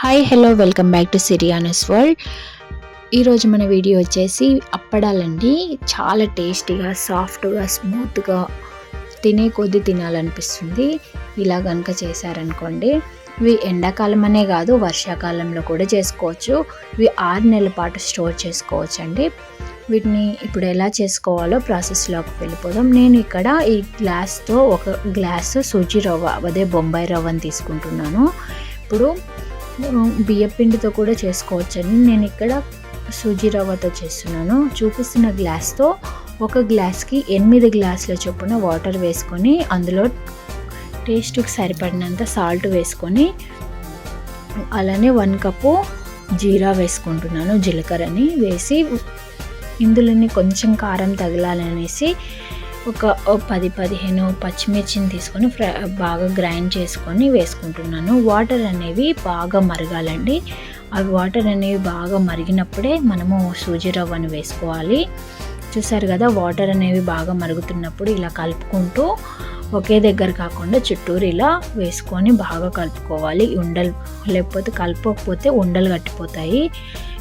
Hi hello welcome back to సిరియానస్ world ఈరోజు మన video వచ్చేసి అప్పడాలండి. చాలా టేస్టీగా సాఫ్ట్గా స్మూత్గా తినే కొద్దీ తినాలనిపిస్తుంది. ఇలా కనుక చేశారనుకోండి ఇవి ఎండాకాలం అనే కాదు వర్షాకాలంలో కూడా చేసుకోవచ్చు. ఇవి ఆరు నెలల పాటు స్టోర్ చేసుకోవచ్చు అండి వీటిని ఇప్పుడు ఎలా చేసుకోవాలో ప్రాసెస్లోకి వెళ్ళిపోదాం. నేను ఇక్కడ ఈ గ్లాస్తో ఒక గ్లాస్ సూజీ రవ్వ అదే బొంబాయి రవ్వని తీసుకుంటున్నాను. ఇప్పుడు బియ్యపిండితో కూడా చేసుకోవచ్చండి. నేను ఇక్కడ సూజీ రవ్వతో చేస్తున్నాను. చూపిస్తున్న గ్లాస్తో ఒక గ్లాస్కి ఎనిమిది గ్లాసుల చొప్పున వాటర్ వేసుకొని అందులో టేస్ట్కి సరిపడినంత సాల్ట్ వేసుకొని అలానే వన్ కప్పు జీరా వేసుకుంటున్నాను జీలకర్రని వేసి ఇందులోని కొంచెం కారం తగలాలనేసి ఒక పది పదిహేను పచ్చిమిర్చిని తీసుకొని ఫ్రై బాగా గ్రైండ్ చేసుకొని వేసుకుంటున్నాను. వాటర్ అనేవి బాగా మరగాలండి. అవి వాటర్ అనేవి బాగా మరిగినప్పుడే మనము సూజీ రవ్వని వేసుకోవాలి. చూసారు కదా వాటర్ అనేవి బాగా మరుగుతున్నప్పుడు ఇలా కలుపుకుంటూ ఒకే దగ్గర కాకుండా చుట్టూరు ఇలా వేసుకొని బాగా కలుపుకోవాలి. ఉండలు లేకపోతే కలపకపోతే ఉండలు కట్టిపోతాయి.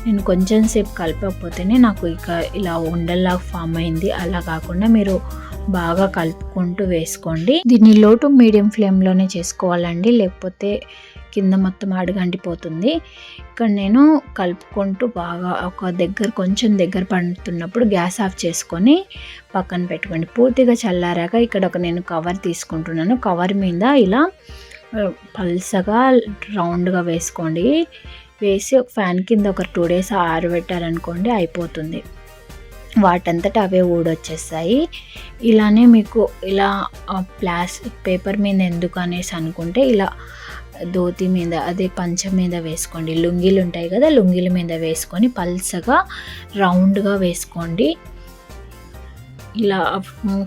నేను కొంచెం సేపు కలపకపోతేనే నాకు ఇక ఇలా ఉండల్లా ఫామ్ అయింది. అలా కాకుండా మీరు బాగా కలుపుకుంటూ వేసుకోండి. దీన్ని లో టు మీడియం ఫ్లేమ్లోనే చేసుకోవాలండి. లేకపోతే కింద మొత్తం అడుగంటిపోతుంది. ఇక్కడ నేను కలుపుకుంటూ బాగా ఒక దగ్గర కొంచెం దగ్గర పడుతున్నప్పుడు గ్యాస్ ఆఫ్ చేసుకొని పక్కన పెట్టుకోండి. పూర్తిగా చల్లారాక ఇక్కడ ఒక నేను కవర్ తీసుకుంటున్నాను. కవర్ మీద ఇలా పల్సగా రౌండ్గా వేసుకోండి. వేసి ఒక ఫ్యాన్ కింద ఒక టూ డేస్ ఆరబెట్టారనుకోండి అయిపోతుంది. వాటంతట అవే ఊడొచ్చేస్తాయి ఇలానే మీకు ఇలా ప్లాస్టిక్ పేపర్ మీద ఎందుకు అనేసి అనుకుంటే ఇలా ధోతి మీద అదే పంచ మీద వేసుకోండి. లుంగీలు ఉంటాయి కదా లుంగీల మీద వేసుకొని పల్సగా రౌండ్గా వేసుకోండి. ఇలా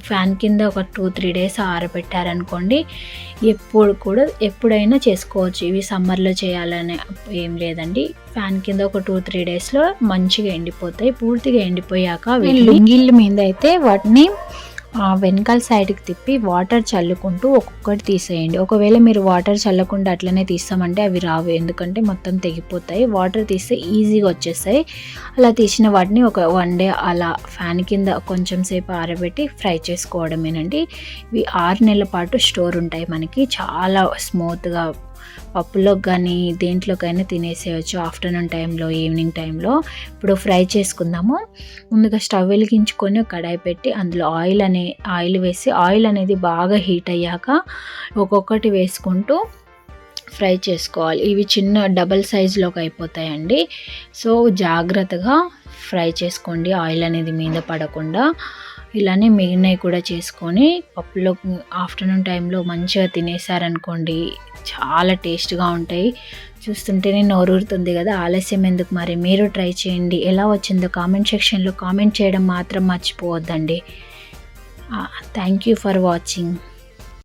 ఫ్యాన్ కింద ఒక టూ త్రీ డేస్ ఆరబెట్టారనుకోండి ఎప్పుడు కూడా ఎప్పుడైనా చేసుకోవచ్చు. ఇవి సమ్మర్లో చేయాలనే ఏం లేదండి. ఫ్యాన్ కింద ఒక టూ త్రీ డేస్లో మంచిగా ఎండిపోతాయి పూర్తిగా ఎండిపోయాక లుంగిళ్ళ మీద అయితే వాటిని వెనకాల సైడ్కి తిప్పి వాటర్ చల్లుకుంటూ ఒక్కొక్కటి తీసేయండి. ఒకవేళ మీరు వాటర్ చల్లకుండా అట్లనే తీస్తామంటే అవి రావు. ఎందుకంటే మొత్తం తెగిపోతాయి. వాటర్ తీస్తే ఈజీగా వచ్చేస్తాయి. అలా తీసిన వాటిని ఒక వన్ డే అలా ఫ్యాన్ కింద కొంచెం సేపు ఆరబెట్టి ఫ్రై చేసుకోవడమేనండి. ఇవి ఆరు నెలల పాటు స్టోర్ ఉంటాయి మనకి. చాలా స్మూత్గా పప్పులో కానీ దేంట్లోకైనా తినేసేయచ్చు ఆఫ్టర్నూన్ టైంలో ఈవినింగ్ టైంలో. ఇప్పుడు ఫ్రై చేసుకుందాము. ముందుగా స్టవ్ వెలిగించుకొని కడాయి పెట్టి అందులో ఆయిల్ అనే ఆయిల్ వేసి ఆయిల్ అనేది బాగా హీట్ అయ్యాక ఒక్కొక్కటి వేసుకుంటూ ఫ్రై చేసుకోవాలి. ఇవి చిన్న డబల్ సైజులోకి అయిపోతాయండి. సో జాగ్రత్తగా ఫ్రై చేసుకోండి. ఆయిల్ అనేది మీద పడకుండా. ఇలానే మిగిలినవి కూడా చేసుకొని పప్పులో ఆఫ్టర్నూన్ టైంలో మంచిగా తినేసారనుకోండి చాలా టేస్ట్గా ఉంటాయి. చూస్తుంటేనే నోరూరుతుంది కదా ఆలస్యం ఎందుకు మరి? మీరు ట్రై చేయండి. ఎలా వచ్చిందో కామెంట్ సెక్షన్లో కామెంట్ చేయడం మాత్రం మర్చిపోవద్దండి. Thank you for watching.